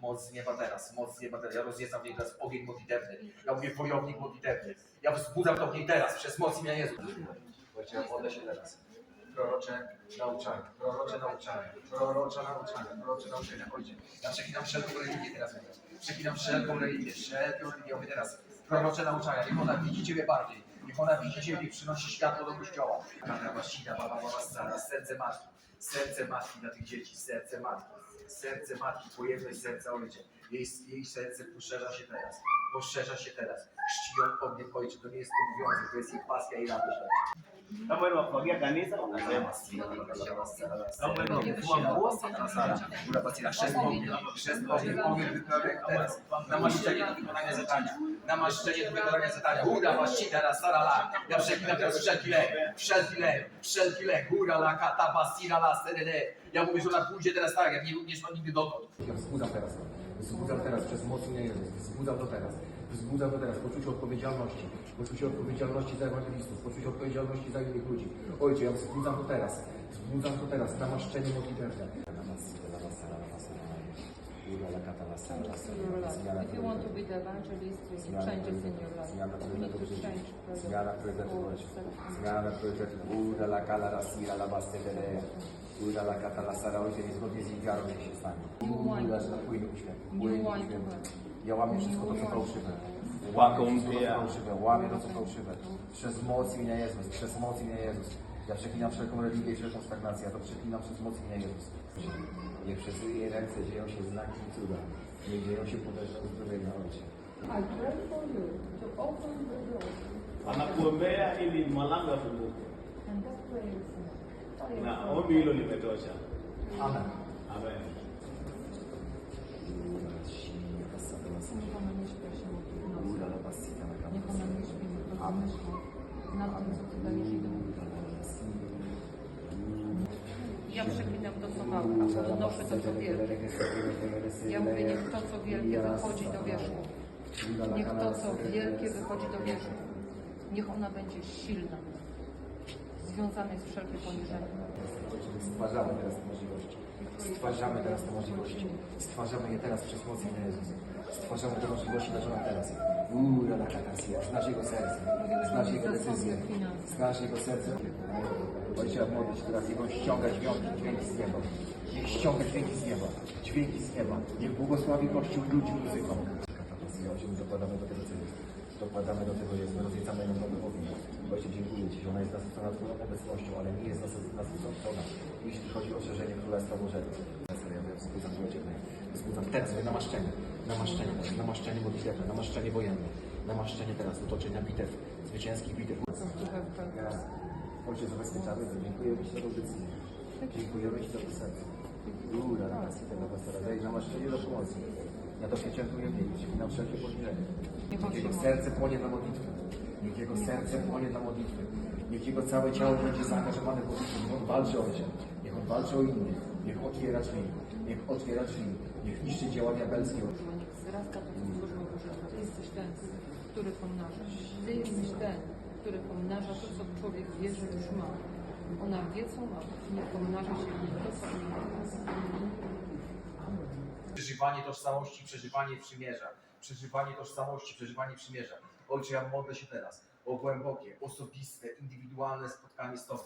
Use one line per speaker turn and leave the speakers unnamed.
Moc z nieba teraz, moc z nieba teraz. Ja rozjedzam w niej teraz ogień modlitewny. Ja mówię wojownik modlitewny. Ja wzbudzam to w niej teraz, przez moc imienia Jezus. Ojcze, modlę się teraz. Prorocze nauczanie, prorocze nauczanie, prorocze nauczanie, prorocze nauczania. Ojcze, ja przeklinam wszelką religię teraz. Przeklinam wszelką religię, wszelką religię. Mówię teraz, prorocze nauczania. Niech ona widzi Ciebie bardziej. Niech ona widzi Ciebie i przynosi światło do Kościoła. Kata, wasina, baba, baba, stara, serce matki. Serce matki dla tych dzieci, serce matki. Serce matki, pojemność serca ojcze. Jej, jej serce poszerza się teraz. Poszerza się teraz. Chrzci ją ogniem ojcze. To nie jest obowiązek, to jest jej pasja i radość.
Kama unafagia kanisa unasema
Namaszczenie do wykonania zadania. Namaszczenie do wykonania zadania. Ura wasita la sarala. Ja przeklinam teraz wszelki lek. Wszelki lek. Wszelki lek. Ura la kata basira la serere. Ja mówię, że ona pójdzie teraz tak, jak nie, nie szła nigdy dotąd. Ja wzbudzam teraz. Wzbudzam teraz przez moc Jezus. Wzbudzam to teraz. Wzbudzam to teraz. Poczucie odpowiedzialności. Poczucie odpowiedzialności za ewangelistów. Poczucie odpowiedzialności za innych ludzi. Ojcze, ja wzbudzam to teraz. Wzbudzam to teraz. Namaszczenie modlitewne.
If you want to be the evangelist, you need changes in your life. You need to change
Zmiana priorytetów. Zmiana priorytetów. Ura la kala la sira la bastetere. Ura la kata la sara. Ojcze, niezgodnie z jej wiarą się stanie. Ura la płynie uśmiech. Płynie uśmiech. Ja łamię wszystko to, co fałszywe. Łamię wszystko, co fałszywe. Łamię to, co fałszywe. Przez moc imienia Jezus. Przez moc imienia Jezus. Ja przeklinam wszelką religię i wszelką stagnację. Ja to przeklinam przez moc imienia Jezus. Niech przez jej ręce dzieją się znaki i cuda. Niech dzieją się potężne uzdrowienia, Ojcze.
I pray for you to open the door
anakuombea ili malango yafunguke,
fire.
na ombi hilo limetosha.
Amen.
Amen.
Niech ona nie śpia się w nocy. Niech ona nie śpi, nie rozmyśla nad tym, co Ty dajesz jej do. Ja przeklinam to, co małe, donoszę to, co wielkie. Ja mówię, niech to, co wielkie wychodzi do wierzchu. Niech to, co wielkie wychodzi do wierzchu. Niech ona będzie silna. Związana jest wszelkie poniżenie.
Stwarzamy teraz te możliwości. Stwarzamy teraz te możliwości. Stwarzamy je teraz przez moc Jezusa. Stwarzamy te możliwości dla żona teraz. Uuu, rada katasja. Znasz jego serce. Znasz jego decyzję. Znasz jego serce. Ojcze, modlić się teraz Jego ściąga dźwięki, dźwięki z nieba. Niech ściąga dźwięki z nieba. Dźwięki z nieba. Niech błogosławi Kościół ludzi muzyką. Katasja, dokładamy do tego celu. Dokładamy do tego, jest, my rozwiecamy ją nowym ogniem. Ojcze, dziękuję Ci, że ona jest nasycona Twoją obecnością, ale nie jest nasy- nasycona, jeśli chodzi o szerzenie Królestwa Bożego. Ja wzbudzam ciepło. Wzbudzam teraz Twoje namaszczenie. Namaszczenie, teraz, namaszczenie modlitewne, namaszczenie wojenne. Namaszczenie teraz utoczenia bitew, zwycięskich bitew. Teraz, Ojcze, zabezpieczamy to. Dziękujemy Ci za decyzję. Dziękujemy Ci za serce. Ura, racji tego pastora. Daj namaszczenie do pomocy. Ja to świętuję w niej, na wszelkie poniżenie. Niech jego serce płonie na modlitwę. Niech jego serce płonie na modlitwę. Niech jego całe ciało będzie zaangażowane w modlitwę. Niech on walczy o Cię. Niech on walczy o innych. Niech otwiera drzwi. Niech otwiera drzwi. Niech niszczy dzieła diabelskie.
Niech wzrasta Boże. Ty jesteś ten, który pomnażasz. Ty jesteś ten, który pomnaża to, co człowiek wie, że już ma. Ona wie, co ma. Nie pomnaża się w nim to, co nie ma.
Przeżywanie tożsamości, przeżywanie przymierza. Przeżywanie tożsamości, przeżywanie przymierza. Ojcze, ja modlę się teraz o głębokie, osobiste, indywidualne spotkanie z Tobą.